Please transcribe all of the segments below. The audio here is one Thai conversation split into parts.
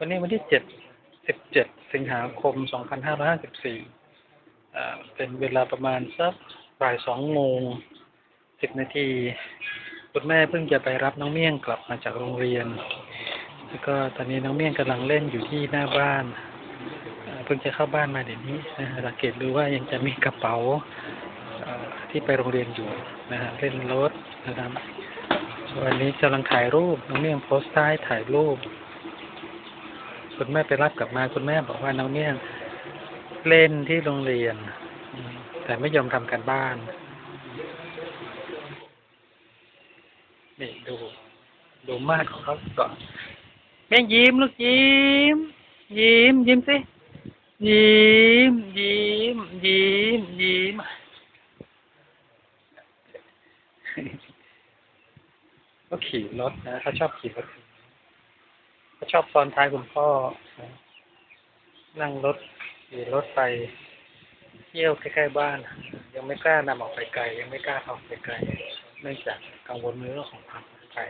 วันนี้วันที่เจ็ดสิบเจ็ดสิงหาคมสองพันห้าร้อยห้าสิบสี่เป็นเวลาประมาณสักบ่ายสองโมงสิบนาทีคุณแม่เพิ่งจะไปรับน้องเมี่ยงกลับมาจากโรงเรียน แล้วก็ตอนนี้น้องเมี่ยงกำลังเล่นอยู่ที่หน้าบ้านเพิ่งจะเข้าบ้านมาเดี๋ยวนี้นะสังเกตดูว่ายังจะมีกระเป๋าที่ไปโรงเรียนอยู่นะฮะเล่นรถนะครับวันนี้กำลังถ่ายรูปน้องเมี่ยงโพสต์ท้ายถ่ายรูป คุณแม่ไปรับกลับมาคุณแม่บอกว่าน้องเมี่ยเล่นที่โรงเรียน แต่ไม่ยอมทำการบ้านนี่ดู ดูมาดของเขาก่อนแม่งยิ้มลูกยิ้ม ยิ้ม ยิ้มสิ ยิ้ม ยิ้ม ยิ้ม ยิ้มก็ขี่รถนะเขาชอบขี่รถ ชอบซ้อนท้ายคุณพ่อ นั่งรถขี่รถไป เที่ยวใกล้ๆบ้าน ยังไม่กล้านำออกไปไกล ยังไม่กล้าเอาไปไกล เนื่องจากกังวลเรื่องของความปลอดภัย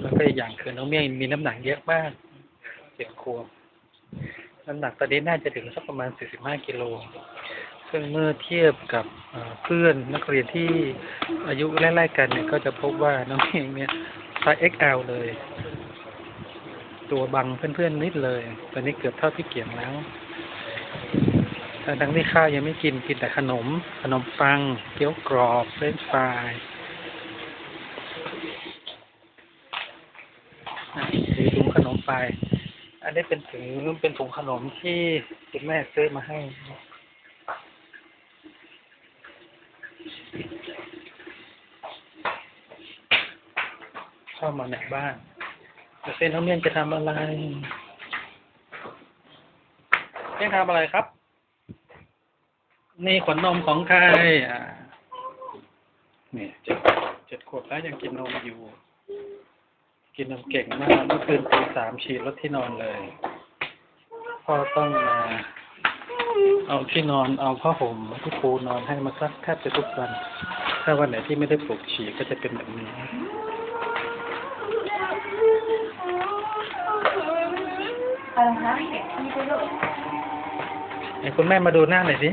แล้วก็อีกอย่างคือน้องเมี่ยงมีน้ำหนักเยอะมากเจ็ดขวบน้ำหนักตอนนี้น่าจะถึงสักประมาณ 45 กิโล ซึ่งเมื่อเทียบกับเอ่อเพื่อนนักเรียนที่อายุไล่ๆกันเนี่ย ก็จะพบว่าน้องเมี่ยงเนี่ยไซส์ XL เลย ตัวบังเพื่อนๆนิดเลย ตอนนี้เกือบเท่าพี่เกี่ยงแล้วทั้งที่ข้าวยังไม่กินกินแต่ขนม ขนมปัง เกี๊ยวกรอบเฟรนช์ฟรายอะมีถุงขนมไป อันนี้เป็นถุงเป็นถุงขนมที่คุณแม่ซื้อมาให้เข้ามาในบ้าน เส้นน้องเมี่ยงจะทำอะไรเมี่ยงทำอะไรครับ นี่ขวดนมของใครอ่าเนี่ยเจ็ดเจ็ดขวบแล้วยังกินนมอยู่ กินนมเก่งมากเมื่อคืนตีสามฉีดรถที่นอนเลยพ่อต้องมาเอาที่นอนเอาผ้าห่มที่ปูนอนให้มาซักแทบจะทุกวัน ถ้าวันไหนที่ไม่ได้ปลุกฉี่ก็จะเป็นแบบนี้ อะไรคะมีไปลูกไหนคุณแม่มาดูหน้าหน่อยสิ